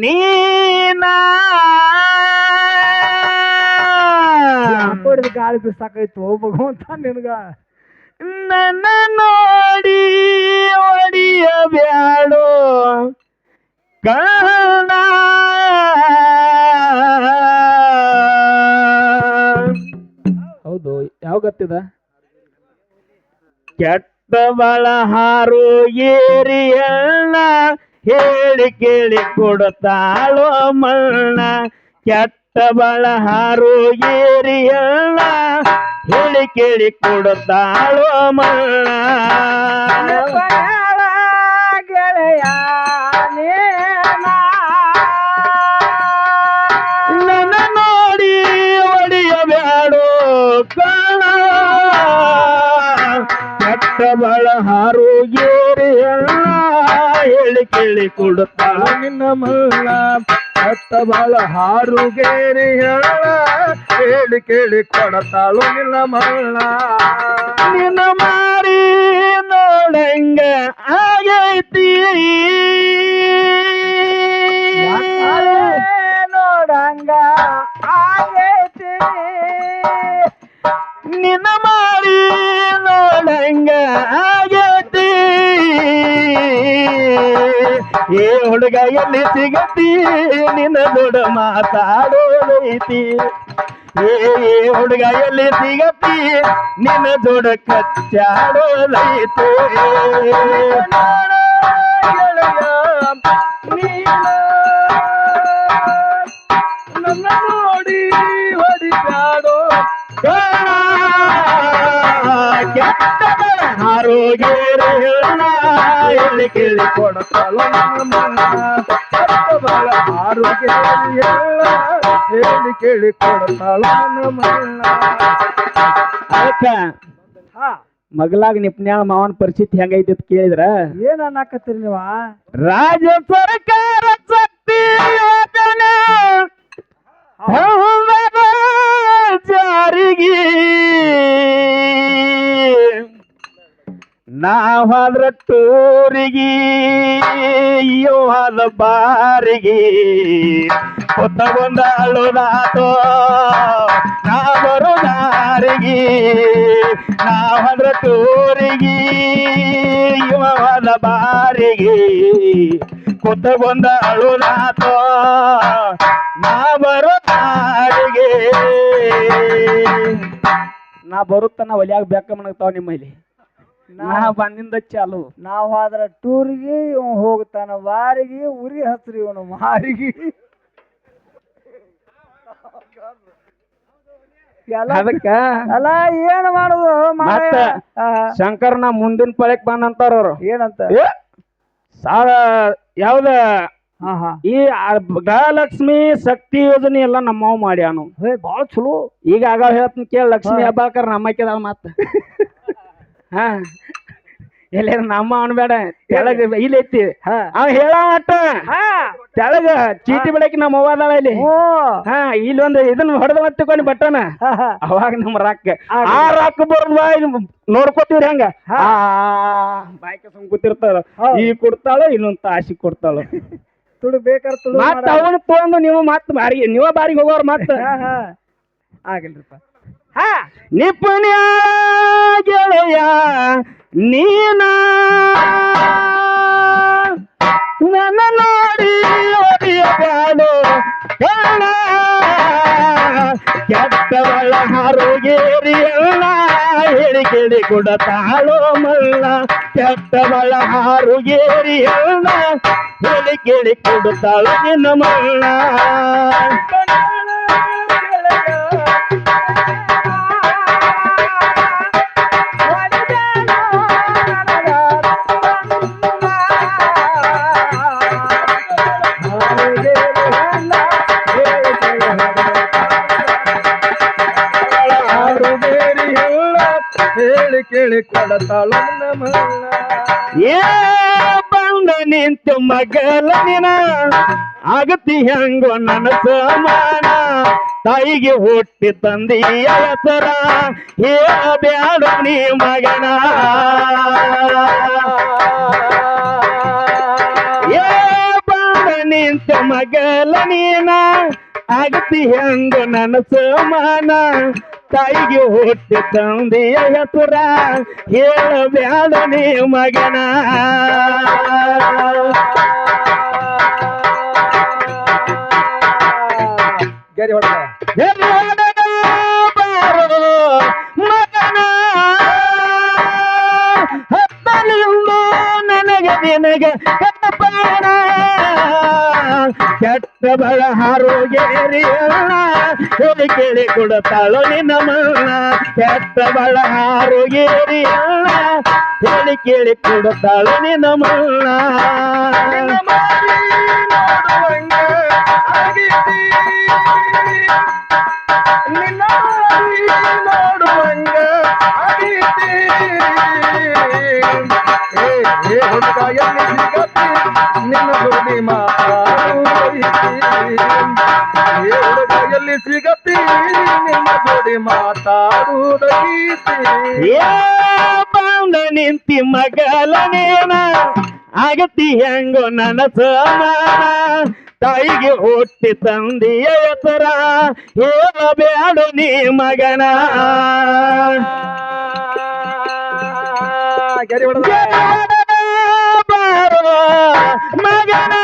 ನೀನ? ಹಾಕೋಡಿದ ಗಾಳಿ ಬಿಸಾಕೈತು ಭಗವಂತ ನಿನಗ? ನನ್ನ ನೋಡಿ ಒಡಿಯಬ್ಯಾಡೋ ಕಣ ಹೌದು ಯಾವ ಗೊತ್ತಿದ? ಕೆಟ್ಟ ಬಳಹಾರು ಏರಿಯಣ್ಣ ಹೇಳಿ ಕೇಳಿ ಕೊಡುತ್ತಾಳೋ ಮಣ್ಣ ಕೆಟ್ಟ ಬಳಹಾರು ಏರಿಯಲ್ಲ ಹೇಳಿ ಕೇಳಿ ಕೊಡುತ್ತಾಳೋ ಮಣ್ಣ ಗೆಳೆಯ ನನ್ನ ನೋಡಿ ಒಡಿಯಬ್ಯಾಡೋ ಕಣ. ಕೆಟ್ಟ ಬಳಹಾರು ಏರಿಯಣ್ಣ ಹೇಳಿ ಕೇಳಿ ಕೊಡುತ್ತಾಳ. ನಿನ್ನ ಮಲ್ಲ ಹತ್ತ ಬಾಳ ಹಾರುಗೇರಿ ಹೇಳ ಕೇಳಿ ಕೇಳಿ ಕೊಡತಾಳು ನಿನ್ನ ಮಲ್ಲ ನಿನ್ನ ಮಾರಿ ನೋಡಂಗ ಆಗೈತಿ? ನೋಡಂಗ ಆಗೈತಿ? ನಿನ್ನ ಮಾರಿ ನೋಡಂಗ ಆಗೈತಿ? ಏ ಹುಡುಗ ಎಲ್ಲಿ ಸಿಗತಿ? ನಿನ್ನ ದೊಡ್ಡ ಮಾತಾಡೋದೈತಿ. ಏ ಏ ಹುಡುಗ ಎಲ್ಲಿ ಸಿಗತಿ? ನಿನ್ನ ದೊಡ್ಡ ಕಚ್ಚಾಡೋದೈತಿ. ನನ್ನ ನೋಡಿ ಆರೋಗ್ಯ ನನ್ನ ಮಲ್ಲ ಆರೋಗ್ಯ ಹೇಳ ಹೇಳಿ ಕೇಳಿ ಅದಕ್ಕ ಹಾ. ಮಗಲಾಗ ನಿಪ್ನ್ಯಾಳ ಮಾವನ ಪರಿಸ್ಥಿತಿ ಹೆಂಗೈತಿ ಅಂತ ಕೇಳಿದ್ರ? ಏನ್ ಅನ್ನಕತ್ತೀರಿ ನೀವ? ರಾಜ್ಯ ಸರ್ಕಾರ ಶಕ್ತಿ ಯೋಜನೆ. ಜಾರಿಗೆ. ನಾವಾದ್ರ ಟೂರಿಗೆ ಯೋಹಾದ ಬಾರಿಗೆ. ಹೊತ್ತಗೊಂದ ಅಳುದಾತೋ ನಾ ಬರೋ ದಾರಿಗೆ. ನಾವಾದ್ರ ಟೂರಿಗೆ ಕೊತ್ತ ಬಾರಿಗೆ. ಅಳು ಅಳುದಾತೋ ನಾ ಬರೋ ದಾರಿಗೆ. ನಾ ಬರುತ್ತನ ಒಲಿಯಾಗ ಬೇಕ ಮಣಗ್ತಾವ ನಿಮ್ಮಲ್ಲಿ. ನಾ ಬಂದಿಂದ ಚಾಲು. ನಾವ್ ಆದ್ರ ಟೂರಿಗೆ ಇವ್ ಹೋಗ್ತಾನ ವಾರಿಗೆ ಉರಿ ಹಸ್ರಿ ಇವನು ಮಾರಿಗೆ. ಅದಕ್ಕ ಅಲ್ಲ ಏನ್ ಮಾಡುದು? ಮತ್ತ? ಶಂಕರ್ ನಾ ಮುಂದಿನ ಪಳಕ್ ಬಂದಂತಾರ ಅವ್ರು. ಏನಂತ? ಸಾಲ ಯಾವ್ದ? ಈ ಗೃಹಲಕ್ಷ್ಮಿ ಶಕ್ತಿ ಯೋಜನೆ ಎಲ್ಲ ನಮ್ಮವ್ ಮಾಡ್ಯಾನು. ಹೇ ಬಾಳ ಚಲೋ. ಈಗ ಆಗ ಹೇಳ್ತೀನಿ ಕೇಳ ಲಕ್ಷ್ಮಿ. ಹಬ್ಬಾಕರ್ ನಮ್ಮಕ್ಕಿದಾಳ ಮತ್ತ. ಹಾ. ಎಲ್ಲೇನ ನಮ್ಮ ಅನ್ಬೇಡ ತೆಳಗ ಇಲ್ಲಿ ಐತಿ. ಹಾ. ಅವ ಹೇಳ ಮಟ್ಟ ಹಾ. ತೆಳಗ ಚೀಟಿ ಬಿಡಕ್ಕೆ ನಮ್ಮ ಅವ್ವ ಅದಾಳ ಇಲ್ಲಿ. ಹಾ ಇಲ್ಲೊಂದು ಇದನ್ನ ಹೊಡೆದ ಮತ್ತಿಕೊಂಡು ಬಟ್ಟನ. ಅವಾಗ ನಮ್ಮ ರಾಕ್ ಆ, ರಾಕ್ ರೊಕ್ಕ ಬರೋದ್ ನೋಡ್ಕೋತೀವ್ರಿ ಹಂಗ? ಬಾಯ್ಕ ಸುಮ್ ಕೂತಿರ್ತಾರ. ಈ ಕೊಡ್ತಾಳ ಇನ್ನೊಂದ್ ತಾಸಿ ಕೊಡ್ತಾಳ. ತುಡು ಬೇಕಾರ ತುಡು ಮತ್ತ ಅವನು ತೊಗೊಂಡು ನೀವು ಮತ್ತ ಬಾರಿ ನೀವ ಬಾರಿಗೆ ಹೋಗೋರು ಮತ್ತ. ಆಗಿಲ್ರಿಪ್ಪ. ನಿಪುಣ್ಯ ಗೆಳೆಯ ನೀನ. ನನ್ನ ನೋಡಿ ಒಡಿಯಬಾಡು ಕಾಣ ಕೆಟ್ಟವಳ ಹಾರುಗೇರಿಯಲ್ಲ. ಹೇಳಿ ಕೇಳಿ ಕೊಡತಾಳೋ ಮಲ್ಲ. ಕೆಟ್ಟವಳ ಹೇಳಿ ಕೇಳಿ ಕೊಡುತ್ತಾಳು ನಿನ್ನ ಮಲ್ಲ. ಕೊಡತಾಳ ಏ ಬಂದ ನಿಂತು ಮಗಲ ನಿನ ಆಗತಿ ಹೆಂಗೋ ನನ್ನ ಸಮಾನ. ತಾಯಿಗೆ ಹುಟ್ಟಿ ತಂದೆಯ ಹೆಸರ ಏ ಬ್ಯಾಡ ನೀ ಮಗನ. ಏ ಬಂದ ನಿಂತು ಮಗಲ ನೀನ ಆಗತಿ ಹೆಂಗ ನನ್ನ ಸಮಾನ. ತಾಯಿಗೆ ಹುಟ್ಟಿ ತಂದೆಯ ಹೆಸರ ಹೇಳಬ್ಯಾಡ ನೀ ಮಗನ. ಗೆರಿ ಬಾರೋ ಮಗನ. ಹತ್ತಲಿಂದ ನನಗೆ ನಿನಗೆ ಬಳ ಹಾರೋಗೇರಿಯಲ್ಲ ಹೇಳಿ ಕೇಳಿ ಕೊಡತಾಳು ನಿನ್ನ ಮನ್ನ ಕೆಟ್ಟ ಬಳ ಹಾರೋಗೇರಿಯಲ್ಲ ಹೇಳಿ ಕೇಳಿ ಕೊಡತಾಳು ನಿನ್ನ ಮನ್ನ ನಿನ್ನ ಮಾರಿ ನೋಡುವಂಗ ಎಲ್ಲಿ ಸಿಗತಿ? ನಿನ್ನ ಜೋಡಿ ಮಾತಾಡುವುದೈತಿ ಏ ಬಂದ ನಿಂತಿ ಮಗಲನೇನ? ಆಗತಿ ಹೆಂಗೋ ನನ್ನ ಸಮಾನ. ತಾಯಿಗೆ ಹುಟ್ಟಿ ತಂದೆಯ ಎತ್ತರ. ಹೇಳಬೇಡು ನೀ ಮಗನ. ಮಗನ.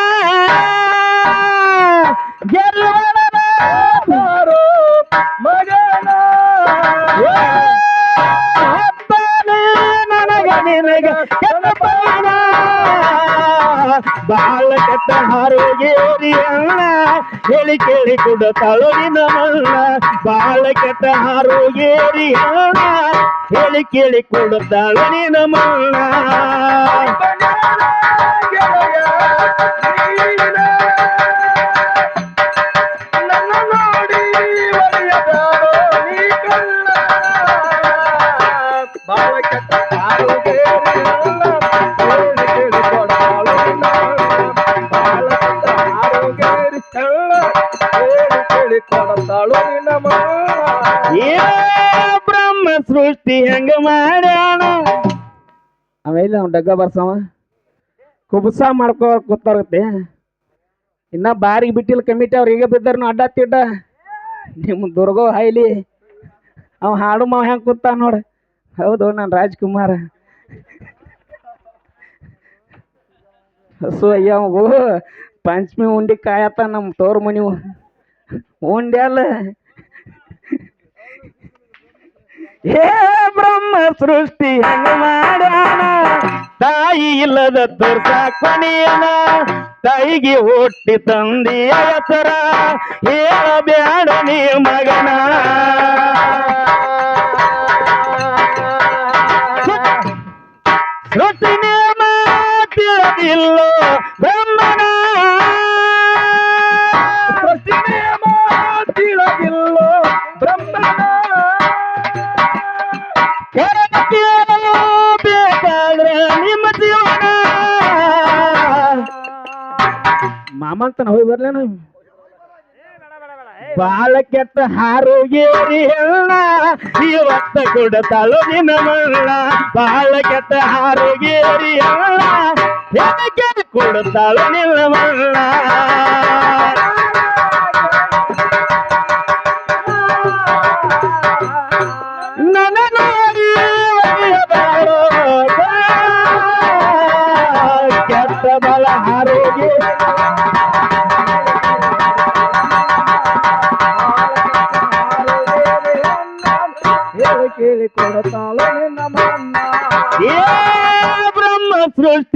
ಬಾಳ ಕಟ್ಟ ಹಾರೋಗಿ ಅಣ್ಣ ಹೇಳಿ ಕೇಳಿ ಕೂಡ ನಿನ್ನ ಮಣ್ಣ. ಬಾಳ ಕೆಟ್ಟ ಹಾರೋಗೇರಿ ಅಣ್ಣ ಹೇಳಿ ಕೇಳಿ ಕೂಡ ನಿನ್ನ ಮಣ್ಣ. ಬ್ರಹ್ಮ ಸೃಷ್ಟಿ ಹೆಂಗ ಮಾಡ್ಯಾನ? ಅವೆಲ್ಲ ಅವ್ನ ಡಗ್ಗ ಬರ್ಸವ. ಕುಬುಸ ಮಾಡ್ಕೋ ಕೂತಾರತ್ತೆ. ಇನ್ನ ಬಾರಿಗೆ ಬಿಟ್ಟಿಲ್ಲ ಕಮಿಟಿ, ಅವ್ರು ಈಗ ಬಿದ್ದಾರ ಅಡ್ಡ ತಿಡ್ಡ. ನಿಮ್ಮ ದುರ್ಗೋ ಹಾಯ್ಲಿ ಅವ ಹಾಡು ಮಾವ ಹೆಂಗೆ ಕೂತ ನೋಡ. ಹೌದು, ನಾನು ರಾಜ್ಕುಮಾರ. ಸೊ ಅಯ್ಯೋ ಅವು ಪಂಚಮಿ ಉಂಡಿ ಕಾಯತ್ತ ನಮ್ಮ ತೋರ್ ಮನಿವು. ಉಂಡಿ ಹೇ ಬ್ರಹ್ಮ ಸೃಷ್ಟಿ ಹೆಂಗ ಮಾಡ್ಯಾನ? ತಾಯಿ ಇಲ್ಲದ ತೋರ್ಸಾಕೊಣಿಯನ ತಾಯಿಗೆ ಹುಟ್ಟಿ ತಂದೆಯ ಹೆಸರ ಹೇಳಬೇಡ ನೀ ಮಗನ. ಸೃಷ್ಟಿ ನೇಮ ತಿಳಿದಿಲ್ಲೋ ಬ್ರಹ್ಮನ ಮಾಮಂತನ ಹೋಗಿ ಬರ್ಲೇನ? ಬಾಳ ಕೆಟ್ಟ ಹಾರೋಗೇರಿ ಎಲ್ಲ ಇವತ್ತ ಕೊಡತಾಳು ನಿನ್ನ ಮಣ್ಣ ಬಾಳ ಕೆಟ್ಟ ಹಾರೋಗೇರಿ ಹೆಣ್ಣ ಎದಕ್ಕೆ ಕೊಡತಾಳು ನಿನ್ನ ಮಣ್ಣ ನನ್ನ ನೋಡಿ ಕೆಟ್ಟ ಬಲ ಹಾರೋಗಿ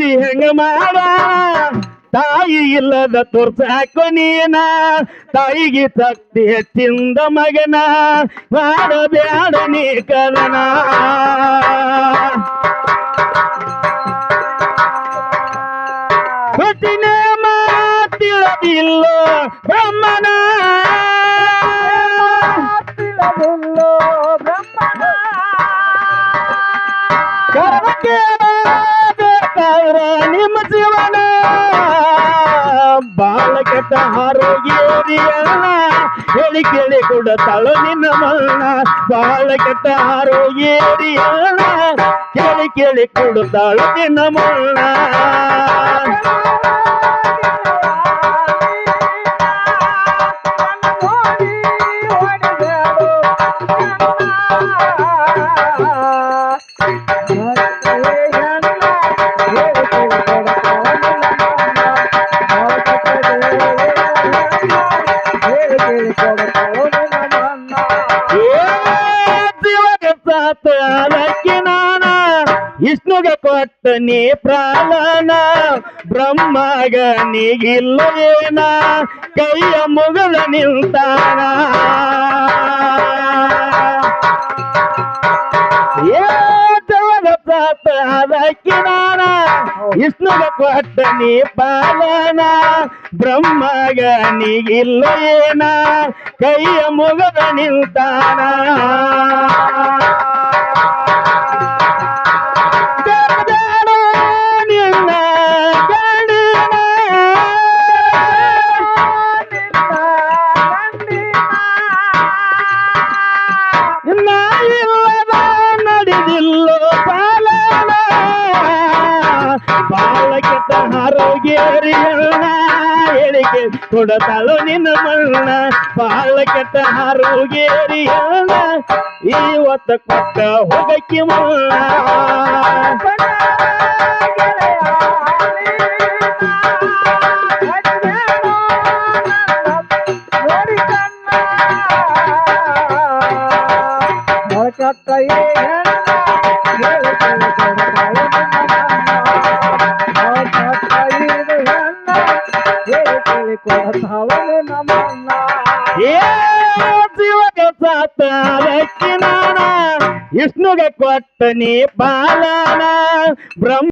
ಸೃಷ್ಟಿ ಹೆಂಗ ಮಾಡ? ತಾಯಿ ಇಲ್ಲದ ತೋರ್ಸಾಕೊ ನೀನ. ತಾಯಿಗೆ ತಕ್ತಿ ಹೆಚ್ಚಿಂದ ಮಗನ. ಮಾಡಬೇಡ ನೀ ಕದನ ಕೊಟ್ಟಿನ ಮಾತಿಳದಿಲ್ಲ ಬ್ರಹ್ಮನ. ಬ್ರಹ್ಮನ. ಕೆಟ್ಟ ಆರೋಗ್ಯರಿಯಲ್ಲ ಹೇಳಿ ಕೇಳಿ ಕೊಡತಾಳು ನಿನ್ನ ಮಲ್ಲ ಬಾಳ ಕೆಟ್ಟ ಆರೋಗ್ಯರಿಯಲ್ಲ ಕೇಳಿ ಕೇಳಿ ಕೊಡುತ್ತಾಳು ನಿನ್ನ ಮರಣ ಕೊಟ್ಟ ನೀ ಪ್ರಾಣನ ಬ್ರಹ್ಮಗ ನೀಗಿಲ್ಲ ಏನ ಕೈಯ ಮುಗದ ನಿಲ್ತಾನ ಏ ದೇವರ ಪ್ರಾತ ಅದಕ್ಕೆ ನಾನ ವಿಷ್ಣುಗ ಕೊಟ್ಟ ನೀ ಪಾಲನ ಬ್ರಹ್ಮಗ ನೀಗಿಲ್ಲ ಏನ ಕೈಯ ಮುಗದ ನಿಲ್ತಾನ ಬಾಳ ಕೆಟ್ಟ ಆರೋಗ್ಯರಿಯಲ್ಲ ಹೇಳಿಕೆ ಕೊಡತಾಳು ನಿನ್ನ ಮಣ್ಣ ಬಾಳ ಕೆಟ್ಟ ಆರೋಗ್ಯರಿಯಲ್ಲ ಇವತ್ತ ಕೊಟ್ಟ ಹೋಗಕ್ಕೆ ಮಣ್ಣ ನಮ್ಮನ್ನ ಏ ಶಿವಗೆ ಸಾತ ನಾನ ವಿಷ್ಣುಗೆ ಕೊಟ್ಟ ನೀ ಬಾಲನ ಬ್ರಹ್ಮ